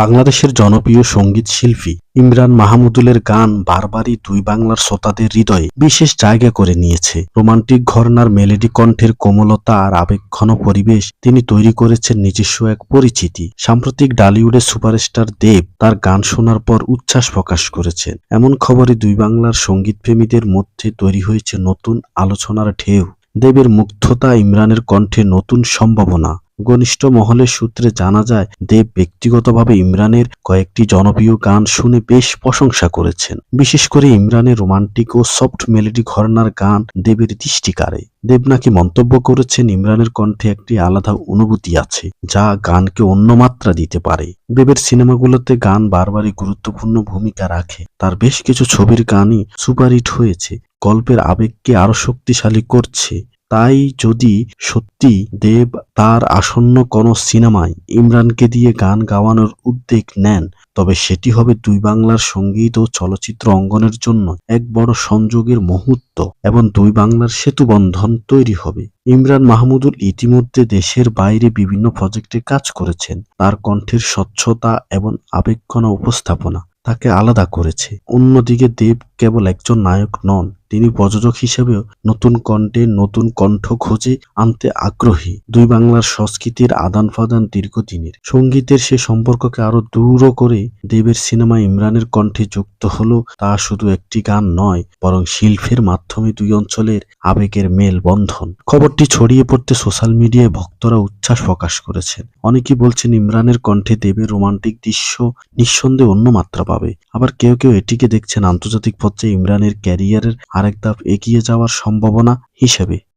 বাংলাদেশের জনপ্রিয় সংগীত শিল্পী ইমরান মাহমুদুলের গান বারবারই দুই বাংলার শ্রোতাদের হৃদয়ে বিশেষ জায়গা করে নিয়েছে। রোমান্টিক ঘরনার মেলেডি কণ্ঠের কোমলতা আর আবেগঘন পরিবেশ তিনি তৈরি করেছেন নিজস্ব এক পরিচিতি। সাম্প্রতিক ডালিউডের সুপারস্টার দেব তার গান শোনার পর উচ্ছ্বাস প্রকাশ করেছেন। এমন খবরে দুই বাংলার সঙ্গীতপ্রেমীদের মধ্যে তৈরি হয়েছে নতুন আলোচনার ঢেউ। দেবের মুগ্ধতা ইমরানের কণ্ঠে নতুন সম্ভাবনা। ঘনিষ্ঠ মহলের সূত্রে জানা যায়, দেব ব্যক্তিগতভাবে ইমরানের কয়েকটি জনপ্রিয় গান শুনে বেশ প্রশংসা করেছেন। বিশেষ করে ইমরানের রোমান্টিক ও সফট মেলোডি ঘরনার গান দেবের দৃষ্টি কাড়ে দেব নাকি মন্তব্য করেছেন, ইমরানের কণ্ঠে একটি আলাদা অনুভূতি আছে, যা গানকে অন্য মাত্রা দিতে পারে। দেবের সিনেমাগুলোতে গান বারবারই গুরুত্বপূর্ণ ভূমিকা রাখে। তার বেশ কিছু ছবির গানই সুপারহিট হয়েছে। গল্পের আবেগকে আরও শক্তিশালী করছে। তাই যদি সত্যি দেব তার আসন্ন কোনো সিনেমায় ইমরানকে দিয়ে গান গাওয়ানোর উদ্যোগ নেন, তবে সেটি হবে দুই বাংলার সংগীত ও চলচ্চিত্র অঙ্গনের জন্য এক বড় সংযোগের মুহূর্ত এবং দুই বাংলার সেতু বন্ধন তৈরি হবে। ইমরান মাহমুদুল ইতিমধ্যে দেশের বাইরে বিভিন্ন প্রজেক্টে কাজ করেছেন। তার কণ্ঠের স্বচ্ছতা এবং আবেগঘন উপস্থাপনা তাকে আলাদা করেছে। অন্যদিকে দেব কেবল একজন নায়ক নন তিনি প্রযোজক হিসেবেও নতুন কণ্ঠে নতুন কণ্ঠ খোঁজে আনতে আগ্রহী। দুই বাংলার সংস্কৃতির আদান প্রদান দীর্ঘদিনের। সঙ্গীতের সে সম্পর্ককে আরও দূর করে দেবের সিনেমা ইমরানের কণ্ঠে যুক্ত হলো তা শুধু একটি গান নয়, বরং শিল্পের মাধ্যমে দুই অঞ্চলের আবেগের মেল বন্ধন খবরটি ছড়িয়ে পড়তে সোশ্যাল মিডিয়ায় ভক্তরা উচ্ছ্বাস প্রকাশ করেছেন। অনেকেই বলছেন, ইমরানের কণ্ঠে দেবের রোমান্টিক দৃশ্য নিঃসন্দেহে অন্য মাত্রা পাবে। আবার কেউ কেউ এটিকে দেখছেন আন্তর্জাতিক পর্যায়ে ইমরানের ক্যারিয়ারের আরেক ধাপ এগিয়ে যাওয়ার সম্ভাবনা হিসেবে।